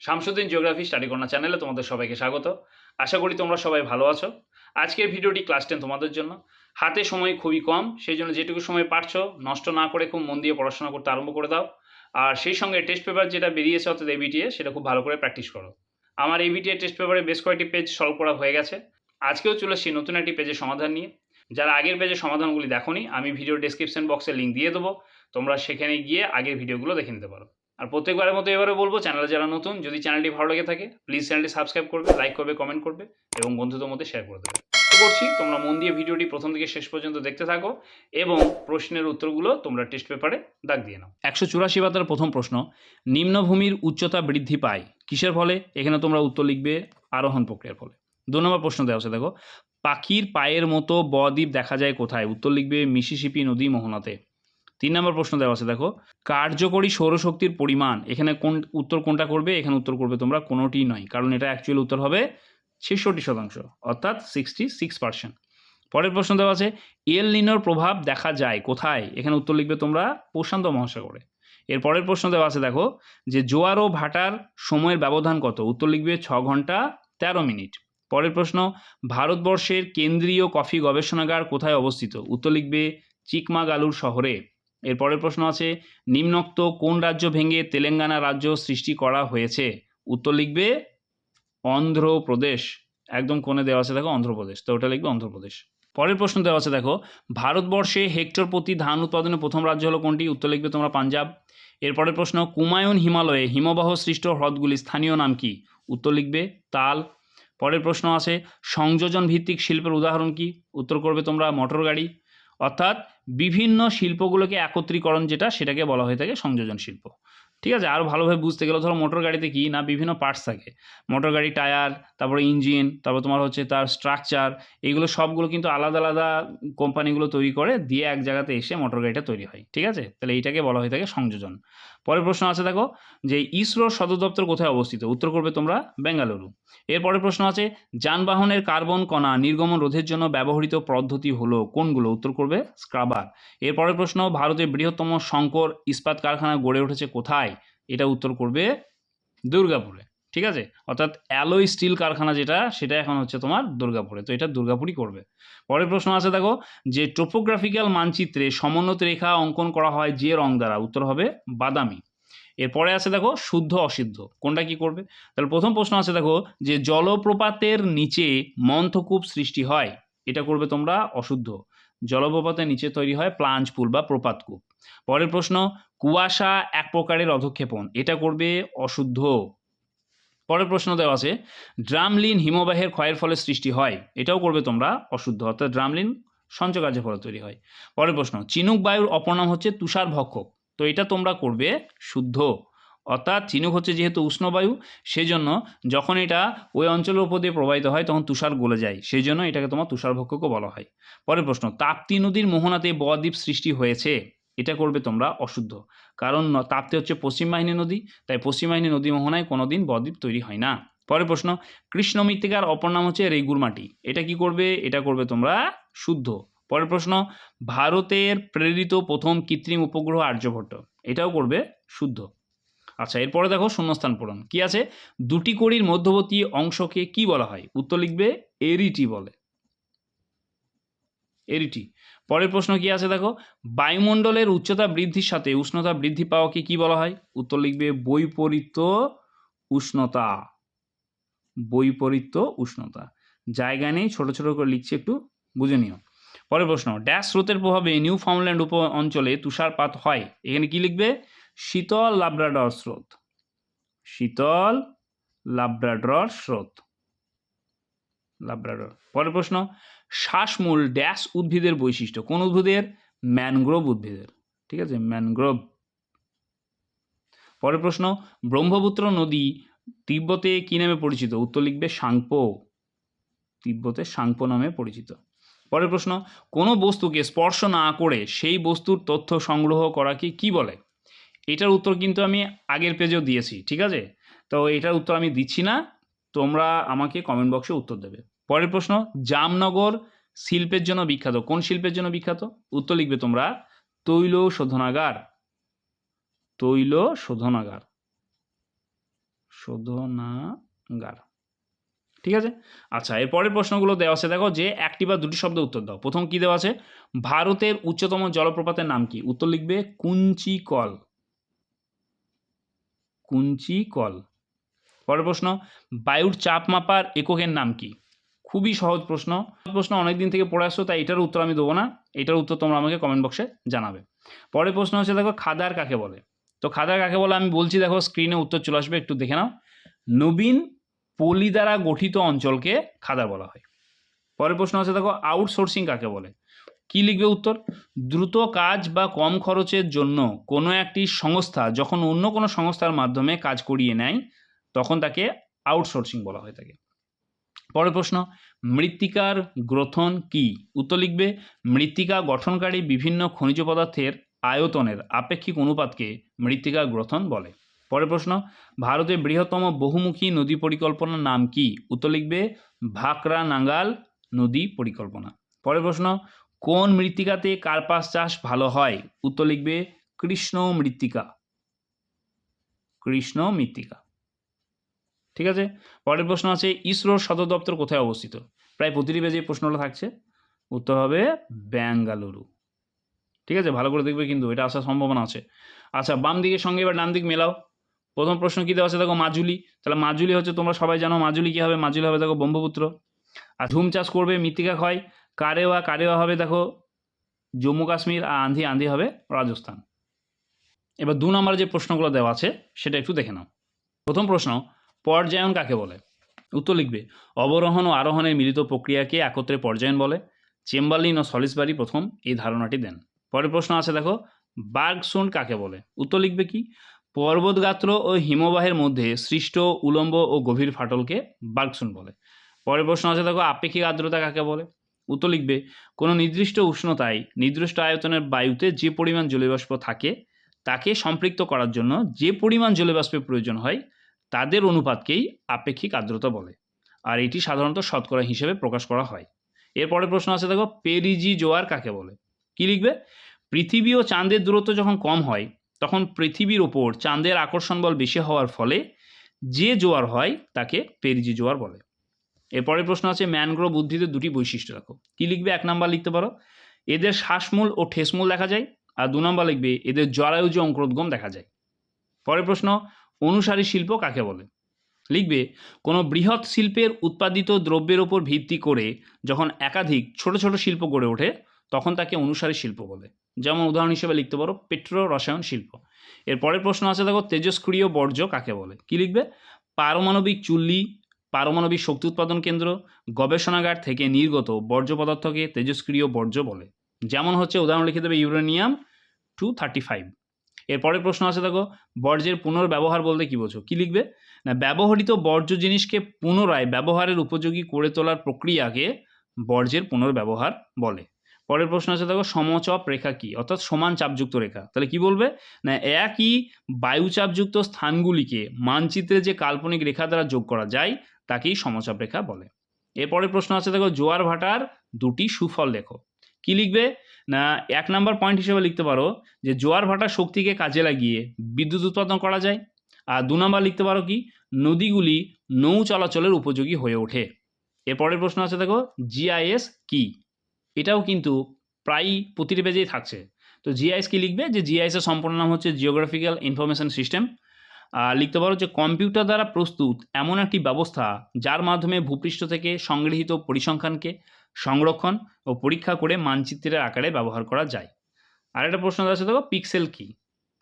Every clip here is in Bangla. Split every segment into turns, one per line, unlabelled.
শামসুদ্দিন জিওগ্রাফি স্টাডি কর্নার চ্যানেলে তোমাদের সবাইকে স্বাগত। আশা করি তোমরা সবাই ভালো আছো। আজকের ভিডিওটি ক্লাস টেন তোমাদের জন্য। হাতে সময় খুবই কম সেই জন্য যেটুকু সময় পারছ, নষ্ট না করে খুব মন দিয়ে পড়াশোনা করতে আরম্ভ করে দাও। আর সেই সঙ্গে টেস্ট পেপার যেটা বেরিয়েছে, অর্থাৎ এবিটিএ সেটা খুব ভালো করে প্র্যাকটিস করো। আমার এবিটিএ টেস্ট পেপারে বেশ কয়েকটি পেজ সলভ করা হয়ে গেছে। আজকেও চলে এসেছি নতুন একটি পেজের সমাধান নিয়ে। যারা আগের পেজের সমাধানগুলি দেখোনি, আমি ভিডিও ডেসক্রিপশন বক্সে লিঙ্ক দিয়ে দেবো। তোমরা সেখানে গিয়ে আগের ভিডিওগুলো দেখে নিতে পারো। আর প্রত্যেকবারের মতো এবারে বলব, চ্যানেলে যারা নতুন, যদি চ্যানেলটি ভালো লেগে থাকে প্লিজ চ্যানেলটি সাবস্ক্রাইব করবে লাইক করবে কমেন্ট করবে এবং বন্ধুদের মধ্যে শেয়ার করে দেবে। করছি তোমরা মন দিয়ে ভিডিওটি প্রথম থেকে শেষ পর্যন্ত দেখতে থাকো এবং প্রশ্নের উত্তরগুলো তোমরা টেস্ট পেপারে দাগ দিয়ে নাও। একশো চুরাশি বাতার প্রথম প্রশ্ন, নিম্নভূমির উচ্চতা বৃদ্ধি পায় কিসের ফলে? এখানে তোমরা উত্তর লিখবে আরোহণ প্রক্রিয়ার ফলে। দু নম্বর প্রশ্ন দেওয়া আছে, দেখো, পাখির পায়ের মতো বদ্বীপ দেখা যায় কোথায়? উত্তর লিখবে মিসিসিপি নদী মোহনাতে। তিন নম্বর প্রশ্ন দেওয়া আছে, দেখো। কার্যকরী সৌরশক্তির পরিমাণ, এখানে কোন, উত্তর কোনটা করবে, এখানে উত্তর করবে তোমরা, কোনোটিই নয়। কারণ এটা অ্যাকচুয়ালি উত্তর হবে ছেষট্টি শতাংশ, অর্থাৎ সিক্সটি সিক্স পার্সেন্ট পরের প্রশ্ন দেওয়া আছে, এল নিনোর প্রভাব দেখা যায় কোথায়? এখানে উত্তর লিখবে তোমরা প্রশান্ত মহাসাগরে। এর পরের প্রশ্ন দেওয়া আছে, দেখো, যে জোয়ার ও ভাটার সময়ের ব্যবধান কত? উত্তর লিখবে ছ ঘণ্টা তেরো মিনিট। পরের প্রশ্ন, ভারতবর্ষের কেন্দ্রীয় কফি গবেষণাগার কোথায় অবস্থিত? উত্তর লিখবে চিকমাগালুর শহরে। এর পরের প্রশ্ন আছে, নিম্নোক্ত কোন রাজ্য ভেঙে তেলেঙ্গানা রাজ্য সৃষ্টি করা হয়েছে? উত্তর লিখবে, অন্ধ্রপ্রদেশ। একদম কোণে দেওয়া আছে, দেখো, অন্ধ্রপ্রদেশ। তো ওটা লিখবে অন্ধ্রপ্রদেশ। পরের প্রশ্ন দেওয়া আছে, দেখো, ভারতবর্ষে হেক্টর প্রতি ধান উৎপাদনে প্রথম রাজ্য হলো কোনটি? উত্তর লিখবে তোমরা পাঞ্জাব। এরপরের প্রশ্ন, কুমায়ুন হিমালয়ে হিমবাহ সৃষ্ট হ্রদগুলি স্থানীয় নাম কি? উত্তর লিখবে, তাল। পরের প্রশ্ন আছে সংযোজন ভিত্তিক শিল্পের উদাহরণ কি? উত্তর করবে তোমরা, মোটর গাড়ি। অর্থাৎ বিভিন্ন শিল্পগুলোকে একত্রীকরণ যেটা সেটাকে বলা হয়ে থাকে সংযোজন শিল্প। ঠিক আছে? আরও ভালোভাবে বুঝতে গেলে ধরো মোটর গাড়িতে কি না বিভিন্ন পার্টস থাকে। মোটর গাড়ি টায়ার তারপরে ইঞ্জিন তারপর তোমার হচ্ছে তার স্ট্রাকচার এগুলো সবগুলো কিন্তু আলাদা আলাদা কোম্পানিগুলো তৈরি করে দিয়ে এক জায়গাতে এসে মোটর গাড়িটা তৈরি হয়। ঠিক আছে? তাহলে এইটাকে বলা হয়ে থাকে সংযোজন। পরের প্রশ্ন আছে দেখো যে ইসরোর সদর দপ্তর কোথায় অবস্থিত? উত্তর করবে তোমরা বেঙ্গালুরু। এরপরের প্রশ্ন আছে, যানবাহনের কার্বন কণা নির্গমন রোধের জন্য ব্যবহৃত পদ্ধতি হলো কোনগুলো? উত্তর করবে স্ক্রাবার। এরপরের প্রশ্ন, ভারতের বৃহত্তম শঙ্কর ইস্পাত কারখানা গড়ে উঠেছে কোথায়? এটা উত্তর করবে দুর্গাপুরে, ঠিক আছে? অর্থাৎ অ্যালোই স্টিল কারখানা যেটা, সেটা এখন হচ্ছে তোমার দুর্গাপুরে। তো এটা দুর্গাপুরই করবে। পরের প্রশ্ন আছে, দেখো, যে টোপোগ্রাফিক্যাল মানচিত্রে সমোন্নত রেখা অঙ্কন করা হয় যে রং দ্বারা? উত্তর হবে বাদামি। এরপরে আছে, দেখো, শুদ্ধ অসিদ্ধ কোনটা কি করবে? তাহলে প্রথম প্রশ্ন আছে, দেখো, যে জলপ্রপাতের নিচে মন্থকূপ সৃষ্টি হয়, এটা করবে তোমরা অশুদ্ধ। জলপ্রপাতের নিচে তৈরি হয় প্লাঞ্চ পুল বা প্রপাতকূপ। পরের প্রশ্ন, কুয়াশা এক প্রকারের অধক্ষেপণ, এটা করবে অশুদ্ধ। পরের প্রশ্ন দেওয়া আছে, ড্রামলিন হিমবাহের ক্ষয়ের ফলে সৃষ্টি হয়, এটাও করবে তোমরা অশুদ্ধ, অর্থাৎ ড্রামলিন সঞ্চকার্যের ফলে তৈরি হয়। পরের প্রশ্ন, চিনুক বায়ুর অপর নাম হচ্ছে তুষার ভক্ষক, তো এটা তোমরা করবে শুদ্ধ। অর্থাৎ চিনুক হচ্ছে যেহেতু উষ্ণবায়ু সেই জন্য যখন এটা ওই অঞ্চলের উপর দিয়ে প্রবাহিত হয়, তখন তুষার গলে যায় সেই জন্য এটাকে তোমার তুষার ভক্ষকও বলা হয়। পরের প্রশ্ন, তাপ্তি নদীর মোহনাতে বদ্বীপ সৃষ্টি হয়েছে এটা করবে তোমরা অশুদ্ধ। কারণ তাপ্তি হচ্ছে পশ্চিম বাহিনী নদী, তাই পশ্চিম বাহিনী নদী মোহনায় কোনোদিন বদ্বীপ তৈরি হয় না। পরের প্রশ্ন, কৃষ্ণ মৃত্তিকার অপর নাম হচ্ছে রেগুর মাটি। এটা কি করবে? এটা করবে তোমরা শুদ্ধ। পরের প্রশ্ন, ভারতের প্রেরিত প্রথম কৃত্রিম উপগ্রহ আর্যভট্ট, এটাও করবে শুদ্ধ। আচ্ছা এরপরে দেখো শূন্যস্থান পূরণ। কি আছে? দুটি কড়ির মধ্যবর্তী অংশকে কি বলা হয়? উত্তর লিখবে এরিটি বলে। এরিটি। পরের প্রশ্ন কি আছে দেখো? বায়ুমণ্ডলের উচ্চতা বৃদ্ধির সাথে উষ্ণতা বৃদ্ধি পাওয়াকে কি বলা হয়? উত্তর লিখবে বৈপরীত্য উষ্ণতা। বৈপরীত্য উষ্ণতা। জায়গা নেই, ছোট ছোট করে লিখছি একটু, বুঝে নিও। পরের প্রশ্ন, ড্যাশ স্রোতের প্রভাবে নিউ ফাউন্ডল্যান্ড উপ অঞ্চলে তুষারপাত হয়। এখানে কি লিখবে? শীতল লাব্রাডর স্রোত। শীতল লাব্রাডর স্রোত। লাব্রাডর। পরের প্রশ্ন শ্বাসমূল ড্যাশ উদ্ভিদের বৈশিষ্ট্য। কোন উদ্ভিদের? ম্যানগ্রোভ উদ্ভিদের। ঠিক আছে? ম্যানগ্রোভ। পরের প্রশ্ন, ব্রহ্মপুত্র নদী তিব্বতে কি নামে পরিচিত? উত্তর লিখবে সাংপো। তিব্বতে সাংপো নামে পরিচিত। পরের প্রশ্ন, কোনো বস্তুকে স্পর্শ না করে সেই বস্তুর তথ্য সংগ্রহ করাকে কি বলে? এটার উত্তর কিন্তু আমি আগের পেজেও দিয়েছি, ঠিক আছে? তো এটার উত্তর আমি দিচ্ছি না। তোমরা আমাকে কমেন্ট বক্সে উত্তর দেবে। পরের প্রশ্ন, জামনগর শিল্পের জন্য বিখ্যাত। কোন শিল্পের জন্য বিখ্যাত? উত্তর লিখবে তোমরা, তৈল শোধনাগার। তৈল শোধনাগার। শোধনাগার। ঠিক আছে? আচ্ছা এর পরের প্রশ্নগুলো দেওয়া আছে। দেখো যে একটি বা দুটি শব্দ উত্তর দাও। প্রথম কি দেওয়া আছে? ভারতের উচ্চতম জলপ্রপাতের নাম কি? উত্তর লিখবে, কুঞ্চিকল। কুঞ্চিকল। পরের প্রশ্ন, বায়ুর চাপ মাপার এককের নাম কি? খুবই সহজ প্রশ্ন। প্রশ্ন অনেক দিন থেকে পড়ে আসছো, তাই এটার উত্তর আমি দেবো না। এটার উত্তর তোমরা আমাকে কমেন্ট বক্সে জানাবে। পরের প্রশ্ন হচ্ছে, দেখো, খাদার কাকে বলে? তো খাদার কাকে বলে? আমি বলছি, দেখো স্ক্রিনে উত্তর চলে আসবে, একটু দেখে নাও। নবীন পলি দ্বারা গঠিত অঞ্চলকে খাদার বলা হয়। পরের প্রশ্ন হচ্ছে, দেখো আউটসোর্সিং কাকে বলে? কি লিখবে উত্তর? দ্রুত কাজ বা কম খরচের জন্য কোনো একটি সংস্থা যখন অন্য কোনো সংস্থার মাধ্যমে কাজ করিয়ে নেয়, তখন তাকে আউটসোর্সিং বলা হয়ে থাকে পরের প্রশ্ন, মৃত্তিকার গ্রথন কি? উত্তর লিখবে, মৃত্তিকা গঠনকারী বিভিন্ন খনিজ পদার্থের আয়তনের আপেক্ষিক অনুপাতকে মৃত্তিকা গ্রথন বলে। পরের প্রশ্ন, ভারতের বৃহত্তম বহুমুখী নদী পরিকল্পনার নাম কি? উত্তর লিখবে ভাকরা নাঙ্গাল নদী পরিকল্পনা। পরের প্রশ্ন, কোন মৃত্তিকাতে কার্পাস চাষ ভালো হয়? উত্তর লিখবে, কৃষ্ণ মৃত্তিকা। কৃষ্ণ মৃত্তিকা। ঠিক আছে? পরের প্রশ্ন আছে, ইসরোর সদর দপ্তর কোথায় অবস্থিত? প্রায় প্রতিটি পেজে প্রশ্নটা থাকছে। উত্তর হবে ব্যাঙ্গালুরু। ঠিক আছে? ভালো করে দেখবে কিন্তু, এটা আসার সম্ভাবনা আছে। আচ্ছা বাম দিকের সঙ্গে এবার ডান দিক মেলাও। প্রথম প্রশ্ন কী দেওয়া আছে? দেখো মাজুলি। তাহলে মাজুলি হচ্ছে, তোমরা সবাই জানো মাজুলি কী হবে? মাজুলি হবে, দেখো ব্রহ্মপুত্র। আর ঝুম চাষ করবে মৃত্তিকা ক্ষয়। কারেওয়া কারেওয়া হবে, দেখো জম্মু কাশ্মীর, আর আন্ধি আন্ধি হবে রাজস্থান। এবার দু নম্বরে যে প্রশ্নগুলো দেওয়া আছে, সেটা একটু দেখে নাও। প্রথম প্রশ্ন পর্যায়ন কাকে বলে? উত্তর লিখবে, অবরোহণ ও আরোহণের মিলিত প্রক্রিয়াকে একত্রে পর্যায়ন বলে, চেম্বারলিন ও সলিসবারি প্রথম এই ধারণাটি দেন। পরের প্রশ্ন আছে, দেখো বার্গসুন্ড কাকে বলে? উত্তর লিখবে কি? পর্বতগাত্র ও হিমবাহের মধ্যে সৃষ্ট উলম্ব ও গভীর ফাটলকে বার্গসুন্ড বলে। পরের প্রশ্ন আছে, দেখো, আপেক্ষিক আর্দ্রতা কাকে বলে? উত্তর লিখবে, কোনো নির্দিষ্ট উষ্ণতায় নির্দিষ্ট আয়তনের বায়ুতে যে পরিমাণ জলীয়বাষ্প থাকে, তাকে সম্পৃক্ত করার জন্য যে পরিমাণ জলীয়বাষ্পের প্রয়োজন হয় তাদের অনুপাতকেই আপেক্ষিক আর্দ্রতা বলে। আর এটি সাধারণত শতকরা হিসেবে প্রকাশ করা হয়। এরপরে প্রশ্ন আছে, দেখো, পেরিজি জোয়ার কাকে বলে? কি লিখবে? পৃথিবী ও চাঁদের দূরত্ব যখন কম হয়, তখন পৃথিবীর ওপর চাঁদের আকর্ষণ বল বেশি হওয়ার ফলে যে জোয়ার হয়, তাকে পেরিজি জোয়ার বলে। এরপরের প্রশ্ন আছে, ম্যানগ্রোভ উদ্ভিদের দুটি বৈশিষ্ট্য দেখো। কি লিখবে? এক নাম্বার লিখতে পারো। এদের শ্বাসমূল ও ঠেসমূল দেখা যায়। আর দু নম্বর লিখবে, এদের জরায়ুজ অঙ্কুরোদ্গম দেখা যায়। পরের প্রশ্ন অনুসারী শিল্প কাকে বলে? লিখবে, কোনো বৃহৎ শিল্পের উৎপাদিত দ্রব্যের ওপর ভিত্তি করে যখন একাধিক ছোট ছোট শিল্প গড়ে ওঠে, তখন তাকে অনুসারী শিল্প বলে। যেমন উদাহরণ হিসেবে লিখতে পারো, পেট্রো রসায়ন শিল্প। এর পরের প্রশ্ন আছে দেখো, তেজস্ক্রিয় বর্জ্য কাকে বলে? কি লিখবে? পারমাণবিক চুল্লি, পারমাণবিক শক্তি উৎপাদন কেন্দ্র, গবেষণাগার থেকে নির্গত বর্জ্য পদার্থকে তেজস্ক্রিয় বর্জ্য বলে। যেমন হচ্ছে, উদাহরণ লিখে দেবে ইউরেনিয়াম টু থার্টি ফাইভ। এরপরের প্রশ্ন আছে দেখো, বর্জ্যের পুনর্ব্যবহার বলতে কী বোঝো? কী লিখবে? না, ব্যবহৃত বর্জ্য জিনিসকে পুনরায় ব্যবহারের উপযোগী করে তোলার প্রক্রিয়াকে বর্জ্যের পুনর্ব্যবহার বলে। পরের প্রশ্ন আছে দেখো, সমচাপ রেখা কি? অর্থাৎ সমান চাপযুক্ত রেখা। তাহলে কি বলবে? না, একই বায়ুচাপযুক্ত স্থানগুলিকে মানচিত্রে যে কাল্পনিক রেখা দ্বারা যোগ করা যায়, তাকেই সমচাপ রেখা বলে। এরপরের প্রশ্ন আছে দেখো, জোয়ার ভাটার দুটি সুফল লেখো কি লিখবে? না, এক নাম্বার পয়েন্ট হিসেবে লিখতে পারো যে জোয়ার ভাটার শক্তিকে কাজে লাগিয়ে বিদ্যুৎ উৎপাদন করা যায়। আর দু নাম্বার লিখতে পারো কি, নদীগুলি নৌ চলাচলের উপযোগী হয়ে ওঠে। এরপরের প্রশ্ন আছে দেখো জিআইএস কি? এটাও কিন্তু প্রায়ই প্রতিটি পেজেই থাকছে। তো জিআইএস কি লিখবে? যে জিআইএস এর সম্পূর্ণ নাম হচ্ছে জিওগ্রাফিক্যাল ইনফরমেশন সিস্টেম আর লিখতে পারো যে কম্পিউটার দ্বারা প্রস্তুত এমন একটি ব্যবস্থা যার মাধ্যমে ভূপৃষ্ঠ থেকে সংগৃহীত পরিসংখ্যানকে সংরক্ষণ ও পরীক্ষা করে মানচিত্রের আকারে ব্যবহার করা যায়। আর একটা প্রশ্ন আছে দেখো পিক্সেল কি?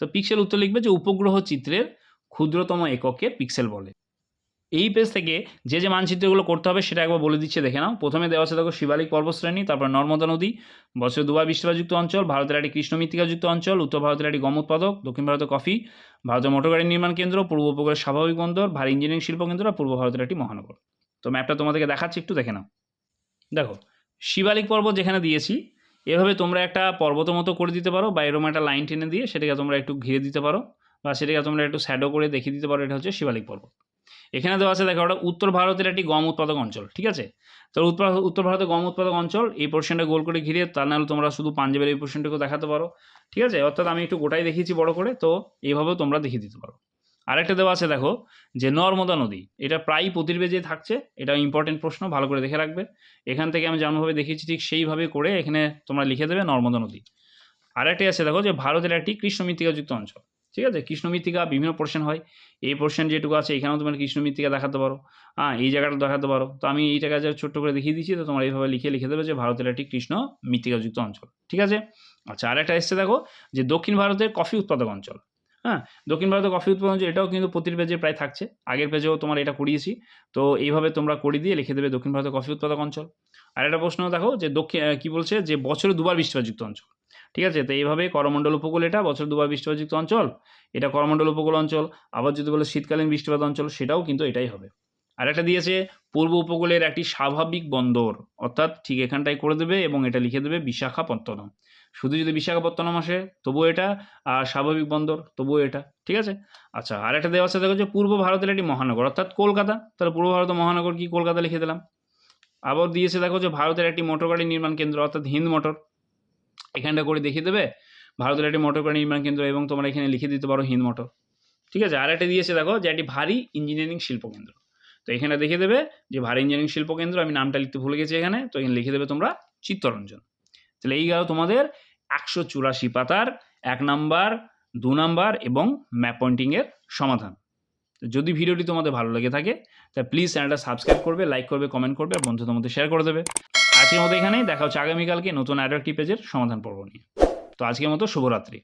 তো পিক্সেল উত্তর লিখবে যে উপগ্রহ চিত্রের ক্ষুদ্রতম এককে পিক্সেল বলে। এই পেজ থেকে যে যে মানচিত্রগুলো করতে হবে সেটা একবার বলে দিচ্ছে, দেখে নাও। প্রথমে দেওয়া আছে দেখো শিবালিক পর্বতশ্রেণী তারপর নর্মদা নদী বছরে দুবার বৃষ্টিপাতযুক্ত অঞ্চল, ভারতের একটি কৃষ্ণ মৃত্তিকাযুক্ত অঞ্চল, উত্তর ভারতের একটি গম উৎপাদক, দক্ষিণ ভারতের কফি, ভারতের মোটর গাড়ি নির্মাণ কেন্দ্র, পূর্ব উপকূলের স্বাভাবিক বন্দর, ভারী ইঞ্জিনিয়ারিং শিল্প কেন্দ্র আর পূর্ব ভারতের একটি মহানগর। তো ম্যাপটা তোমাদেরকে দেখাচ্ছি, একটু দেখে নাও। দেখো, শিবালিক পর্বত যেখানে দিয়েছি, এভাবে তোমরা একটা পর্বত মতো করে দিতে পারো, বা এরকম একটা লাইন টেনে দিয়ে সেটাকে তোমরা একটু ঘিরে দিতে পারো, বা সেটাকে তোমরা একটু শ্যাডো করে দেখিয়ে দিতে পারো, এটা হচ্ছে শিবালিক পর্বত এখানে দেওয়া আছে, দেখো, ওটা উত্তর ভারতের একটি গম উৎপাদক অঞ্চল, ঠিক আছে? তো উত্তর উত্তর ভারতের গম উৎপাদক অঞ্চল, এই পোর্শনটা গোল করে ঘিরে, তা নাহলে তোমরা শুধু পাঞ্জাবের এই পোর্শনটাকেও দেখাতে পারো, ঠিক আছে? অর্থাৎ আমি একটু গোটাই দেখিয়েছি বড় করে, তো এইভাবেও তোমরা দেখিয়ে দিতে পারো। আরেকটা দেওয়া আছে, দেখো, যে নর্মদা নদী, এটা প্রায়ই প্রতির পেজে থাকছে, এটা ইম্পর্টেন্ট প্রশ্ন, ভালো করে দেখে রাখবে। এখান থেকে আমি যেমনভাবে দেখিয়েছি, ঠিক সেইভাবে করে এখানে তোমরা লিখে দেবে নর্মদা নদী। আরেকটি আছে, দেখো, যে ভারতের একটি কৃষ্ণ মৃত্তিকাযুক্ত অঞ্চল, ঠিক আছে? কৃষ্ণ মৃত্তিকা বিভিন্ন পোর্শন হয়। এই পোর্শন যেটুকু আছে, এখানেও তোমার কৃষ্ণ মৃত্তিকা দেখাতে পারো। হ্যাঁ এই জায়গাটা দেখাতে পারো। তো আমি এই জায়গায় ছোট্ট করে দেখিয়ে দিচ্ছি, তো তোমরা এইভাবে লিখে লিখে দেবে যে ভারতের একটি কৃষ্ণ মৃত্তিকাযুক্ত অঞ্চল, ঠিক আছে? আচ্ছা আরেকটা এসছে, দেখো, যে দক্ষিণ ভারতের কফি উৎপাদক অঞ্চল হ্যাঁ দক্ষিণ ভারতের কফি উৎপাদন এটাও কিন্তু প্রতির পেজে প্রায় থাকছে। আগের পেজেও তোমার এটা করিয়েছি। তো এইভাবে তোমরা করে দিয়ে লিখে দেবে দক্ষিণ ভারতের কফি উৎপাদক অঞ্চল। আর একটা প্রশ্ন দেখো যে দক্ষিণ কি বলছে যে বছরে দুবার বৃষ্টিপাতযুক্ত অঞ্চল। ঠিক আছে? তো এইভাবে করমণ্ডল উপকূল এটা, বছর দুবার বৃষ্টিপাতযুক্ত অঞ্চল। এটা করমণ্ডল উপকূল অঞ্চল, আবার যদি বলে শীতকালীন বৃষ্টিপাত অঞ্চল, সেটাও কিন্তু এটাই হবে। আর একটা দিয়েছে, পূর্ব উপকূলের একটি স্বাভাবিক বন্দর। অর্থাৎ ঠিক এখানটায় করে দেবে এবং এটা লিখে দেবে বিশাখাপত্তনম। শুধু যদি বিশাখাপত্তনম আসে, তবুও এটা, আর স্বাভাবিক বন্দর, তবুও এটা, ঠিক আছে? আচ্ছা আর একটা দেওয়া আছে, দেখো যে পূর্ব ভারতের একটি মহানগর, অর্থাৎ কলকাতা। তাহলে পূর্ব ভারতের মহানগর কি কলকাতা লিখে দিলাম। আবার দিয়েছে, দেখো যে ভারতের একটি মোটর গাড়ি নির্মাণ কেন্দ্র, অর্থাৎ হিন্দ মোটর। এখানটা করে দেখিয়ে দেবে, ভারতের একটি মোটর গাড়ি নির্মাণ কেন্দ্র এবং তোমরা এখানে লিখে দিতে পারো হিন্দ মোটর। ঠিক আছে আর একটা দিয়েছে, দেখো যে একটি ভারী ইঞ্জিনিয়ারিং শিল্প কেন্দ্র। তো এখানে দেখে দেবে যে ভারী ইঞ্জিনিয়ারিং শিল্প কেন্দ্র, আমি নামটা লিখতে ভুলে গেছি এখানে, তো এখানে লিখে দেবে তোমরা চিত্তরঞ্জন। তাহলে এই গেল তোমাদের একশো চুরাশি পাতার এক নাম্বার, দু নাম্বার এবং ম্যাপ পয়েন্টিংয়ের সমাধান। যদি ভিডিওটি তোমাদের ভালো লেগে থাকে, তাহলে প্লিজ চ্যানেলটা সাবস্ক্রাইব করবে লাইক করবে কমেন্ট করবে আর বন্ধুদের মধ্যে শেয়ার করে দেবে। আজকের মতো এখানেই, দেখা হচ্ছে আগামীকালকে নতুন আরও একটি পেজের সমাধান পর্ব নিয়ে। তো আজকের মতো শুভরাত্রি।